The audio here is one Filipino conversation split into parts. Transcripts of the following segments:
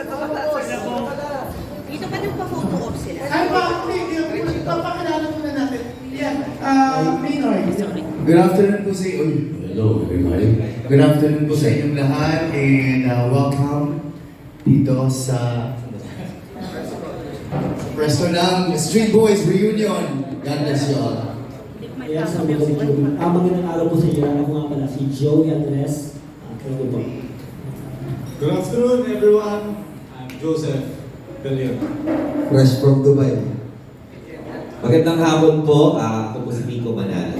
Dito pa din pa-photo op sila. Ay, ba? Hindi. Papakilala muna natin. Yan. Ah, Minoy. Good afternoon po sa inyo. Hello, everybody. Good afternoon po sa inyong lahat and uh, welcome dito sa Presto ng Street Boys Reunion. God bless you all. Kaya sa mga video, ah, magandang araw po sa inyo. Ako nga pala si Joey Andres. Ah, kayo po. Good afternoon, everyone. Joseph Galion. Fresh from Dubai. Magandang hapon po. Ah, ako po si Pico Manalo.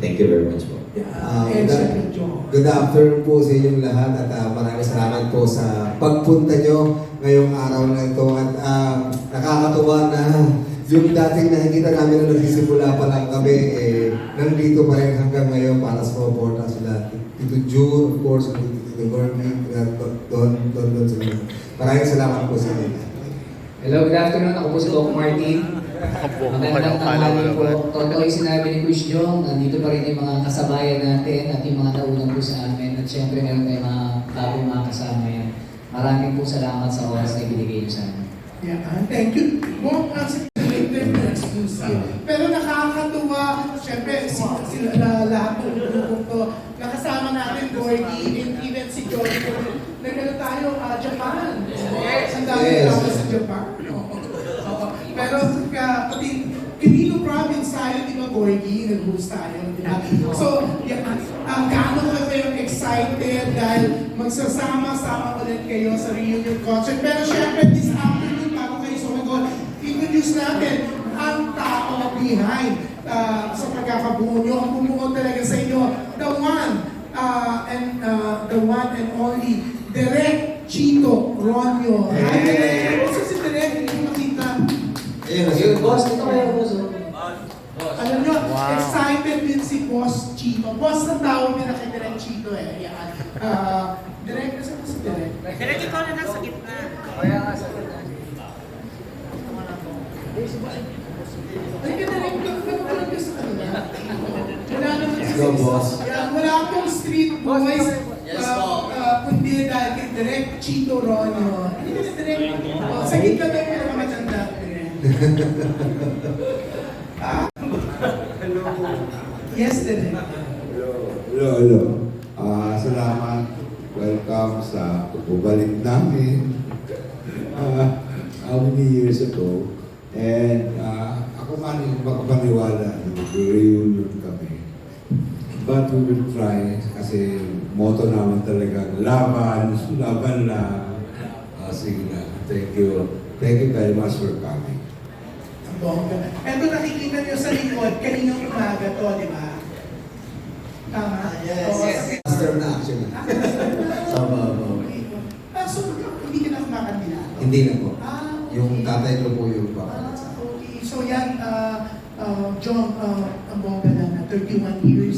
Thank you very much po. And good, good afternoon po sa inyong lahat at ah, maraming salamat po sa pagpunta nyo ngayong araw na ito at ah, nakakatuwa na yung dating nakikita namin na nagsisimula pa lang kami eh, nandito pa rin hanggang ngayon para sa suporta sila. Tito June, of course, Tito Gormy, at Don, Don, Don, sila. Maraming salamat po sa inyo. Hello, good afternoon. Ako po si Doc Martin. Magandang tanghali po. Totoo yung sinabi ni Kuya Jong, nandito pa rin yung mga kasabayan natin at yung mga naunang po sa amin. At syempre meron tayong mga bagong mga kasama yan. Maraming po salamat sa oras na binigay niyo sa amin. Yeah, ah, thank you. Ang exclusive. Pero nakakatuwa, syempre, sila, sila la- lahat ng grupong to, nakasama natin Gordy, and even si George, nagano tayo, ah, Japan. Ang dami Yes. tao sa Japan. Oo. Oo. Pero ka, pati Quirino Province tayo, di ba, Gordy, nag-host tayo, di ba? So, yan, ang gaano ka kayong excited dahil magsasama-sama ulit kayo sa reunion concert. Pero syempre, this afternoon, bago kayo sumagot, introduce natin ang tao behind uh, sa pagkakabuo nyo. Ang bumuo talaga sa inyo, the one uh, and uh, the one and only Direk Chito Ronyo. Hi, Direk! Kasi si Direk, hindi ko makita. Ayun, Ayun, boss, dito kayo, boss. Alam nyo, excited din si Boss Chito. Boss na tawag niya na kay Direk Chito eh. Yan. Uh, Direk, kasi si Direk. Pero ikaw na nasa gitna. Ay, ka Direk, nagpapalag ka sa kanila. Wala naman kasi. Go, boss. Wala akong street boys. Chito Ronyo. Oh, sa gitna na yung pinakamatanda. Direk. Ah. Yes, Direk. Hello, hello, hello. Ah, salamat. Welcome sa pagbabalik namin. Ah, how many years ago? And ah, ako man yung makapaniwala na mag-reunion kami. But we will try kasi motto naman talaga, laban, laban lang. Ah, sige na. Thank you. Thank you very much for coming. Ang bongga. Ito nakikita niyo sa likod, kaninang umaga to, di ba? Tama? Yes, Oo, yes, yes. Master na action na. Tama, tama. Ah, so hindi ka na kumakandila? Hindi na po. Ah, okay. Yung tatay ko po yung Ah, papalit sa akin. okay. So yan, uh, uh, John, uh, ang bongga na na 31 years,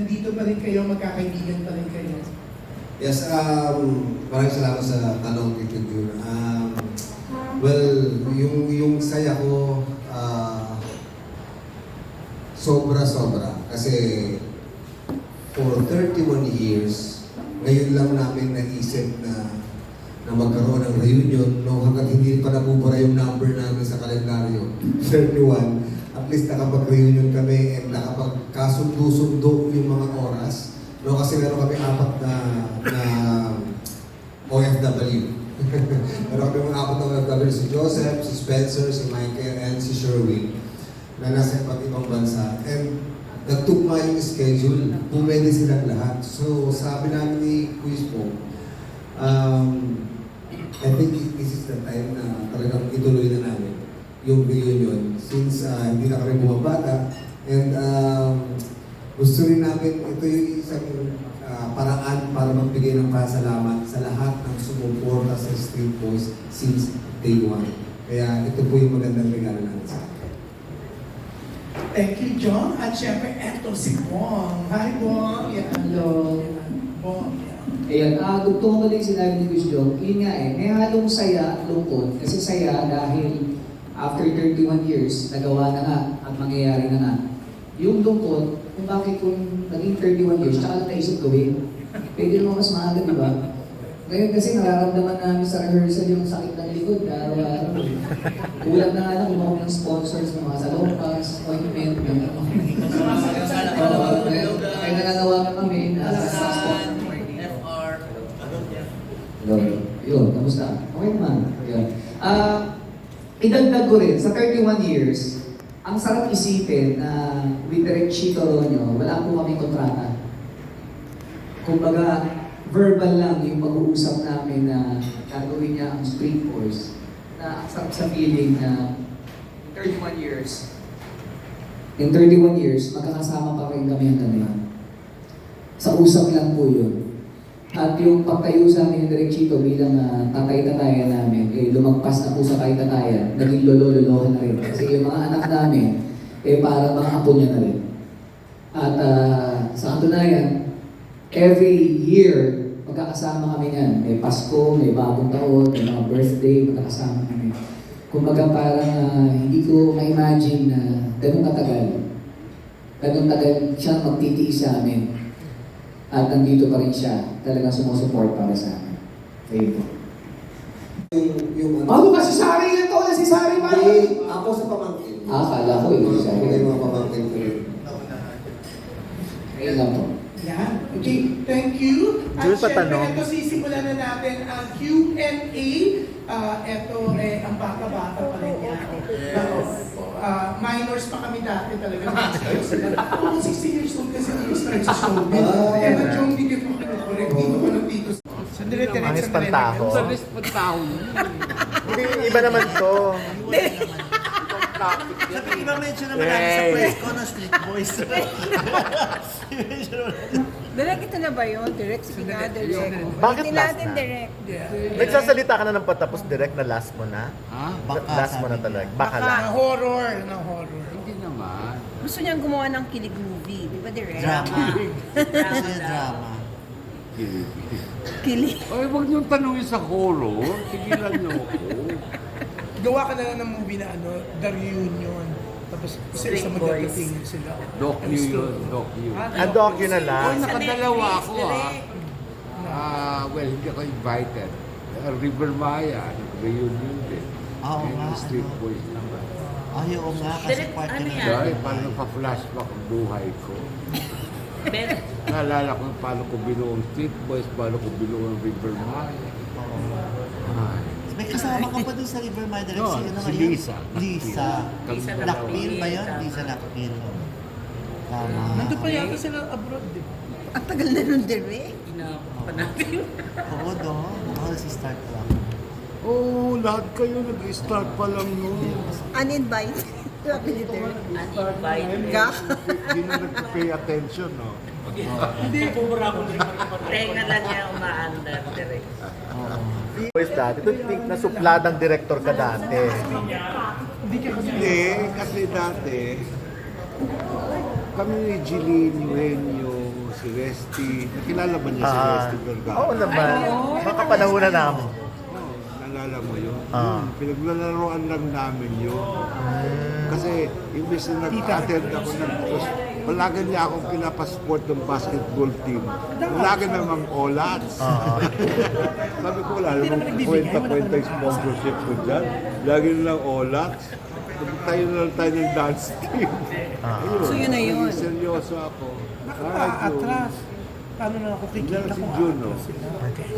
nandito pa rin kayo, magkakaibigan pa rin kayo. Yes, um, maraming salamat sa tanong Tito Jun. Um, well, yung, yung saya ko, ah, sobra-sobra. Kasi for 31 years, ngayon lang namin naisip na na magkaroon ng reunion no hanggat hindi pa nabubura yung number namin sa kalendaryo 31 at least nakapag-reunion kami and nakapagkasundo-sundo yung mga oras. No kasi meron kami apat na na OFW meron kami mga apat na OFW si Joseph, si Spencer, si Michael and si Sherwin na nasa iba't ibang bansa. And nagtugma yung schedule. Pumwede silang lahat. So sabi namin ni Quiz po um, I think this is the time na talagang ituloy na namin yung reunion since uh, hindi na kami bumabata and um, gusto rin namin ito yung isang uh, paraan para magbigay ng pasalamat sa lahat ng sumuporta sa Street Boys since day one. Kaya ito po yung magandang regalo namin sa akin. Thank you, John. At syempre, eto si Bong. Hi, Bong. Yan. Hello. Bong. Yan. Ayan, ah, tugtong ko din sinabi ni Kuya Jong, yun nga eh, may halong saya at lungkot. Kasi saya dahil after 31 years, nagawa na nga at mangyayari na nga. Yung lungkot, kung bakit kung naging 31 years, tsaka lang naisip gawin. Pwede naman mas maaga, di ba? Ngayon kasi nararamdaman namin sa rehearsal yung sakit ng likod araw-araw. Kulang na nga lang kami ng sponsors ng mga salonpas, ointment, ng ano. Kaya nananawagan kami na sa sponsor. FR. Yun, kamusta? Okay naman. Yun. Ah, idagdag ko rin, sa 31 years, ang sarap isipin na with Direct Chito Ronyo, wala po kami kontrata. Kumbaga, verbal lang yung pag-uusap namin na gagawin niya ang Street Boys na sarap sa feeling na in 31 years, in 31 years, magkakasama pa rin kami hanggang ngayon. Sa usap lang po yun. At yung pagtayo sa amin ni Chito bilang uh, tatay-tatayan namin, eh, lumagpas na po sa tatay-tatayan, naging lolo-lolohan na rin. Kasi yung mga anak namin, eh para mga apo niya na rin. At ah, sa katunayan, every year, magkakasama kami yan. May Pasko, may bagong taon, may mga birthday, magkakasama kami. Kumbaga parang ah, hindi ko ma-imagine na ganun katagal. Ganun tagal siya magtitiis sa amin. At nandito pa rin siya, talagang sumusupport para sa amin. Ayun po. Yung, yung ano, Ano kasi Sari yan to? Na si Sari pa Hindi, ako sa pamangkin. Ah, kala ko yun. Ako Sari. yung mga pamangkin ko rin. Ayun lang po. Yan. Okay, thank you. At Jules, syempre, patanong. ito sisimulan na natin ang Q&A. Ah, ito, eh, ang bata-bata pa rin yan. Oo. Ah, minors pa kami dati talaga. Ako, 16 years old kasi nag-start sa showbiz. Ah. Eh, ba't yung hindi ko correct dito pa ng dito. Sandali, direct, Ang sandali. espantaho. Hindi, iba naman to. Sabi, iba mention naman natin sa Hey. press ko ng Street Boys. Direct ito na ba yun? Direct, sige nga, direct. Bakit Hindi last natin na? direct. Nagsasalita ka na ng patapos direct na last mo na? Baka, last mo na sabi talaga. Baka Na lang. horror, na horror. Gusto niyang gumawa ng kilig movie. Di ba direct? Drama. Gusto niya drama. Kilig. Ay, huwag niyong tanongin sa horror. Tigilan niyo ako. Gawa ka na lang ng movie na ano, The Reunion. Tapos isa-isa Street Boys. magdating sila. Doc you yun, doc you. Ah, doc yun na lang. Oy, nakadalawa ako ah. Ah, well, hindi ako invited. Uh, River Maya, reunion din. Oo And nga, Street ano. Boys naman. Ay, oo nga, kasi Direct, part ano na yan? Dahil parang nagpa-flashback ang buhay ko. Naalala ko paano ko binuo ang Street Boys, paano ko binuo ang River Maya. Ay. May kasama ka pa dun sa River Direct. No, si, ano si? Lisa. Lisa. Lisa. Lakpil ba yun? Lisa Lakpil. Tama. Nandun pa yata sila abroad, di ba? Ang tagal na nun direct. Oo, doon. Ako si start ko lang. Oo, lahat kayo nag-start pa lang noon. Uninvited. Uninvited. Hindi na nag-pay attention, no? Tenga lang niya umaandar direct. Boys dati, ito think na supladang director ka dati. Hindi, kasi dati, kami ni Jeline, Eugenio, si Resty, nakilala ba niya si Ah, Resty Vergara? oo naman. Mga panahon na namin. Oo, nalala mo yun? Ah. Yun, pinaglalaroan lang namin yun. Kasi imbes na nag-attend ako ng palagi niya akong pinapasport ng basketball team. Palagi namang olats. Ah. Sabi ko, wala namang kwenta-kwenta yung sponsorship ko dyan. Lagi nilang olats. Tayo na lang tayo ng dance team. Ah. Ayun, So, yun na yun. Seryoso ako. Nakaka-atras. Paano na ako kikita si kung Jun, no?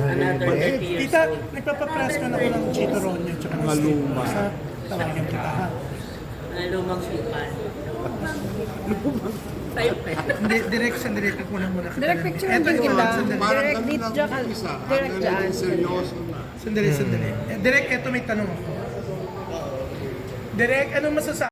Another 30 years Tita, nagpapapress ka na ako ng Chito Ronyo tsaka ng Mga Steve luma. Boys, ha? Tawagan kita, ha? Ang lumang supan. Tayo pa. Hindi, direct sa direct ko na muna. kita Direct picture sandali. Parang Direct dito dyan. Direct Ang dyan. seryoso na. Sandali, sandali. Eh, Direct, eto may tanong ako. Direct, ano masasabi?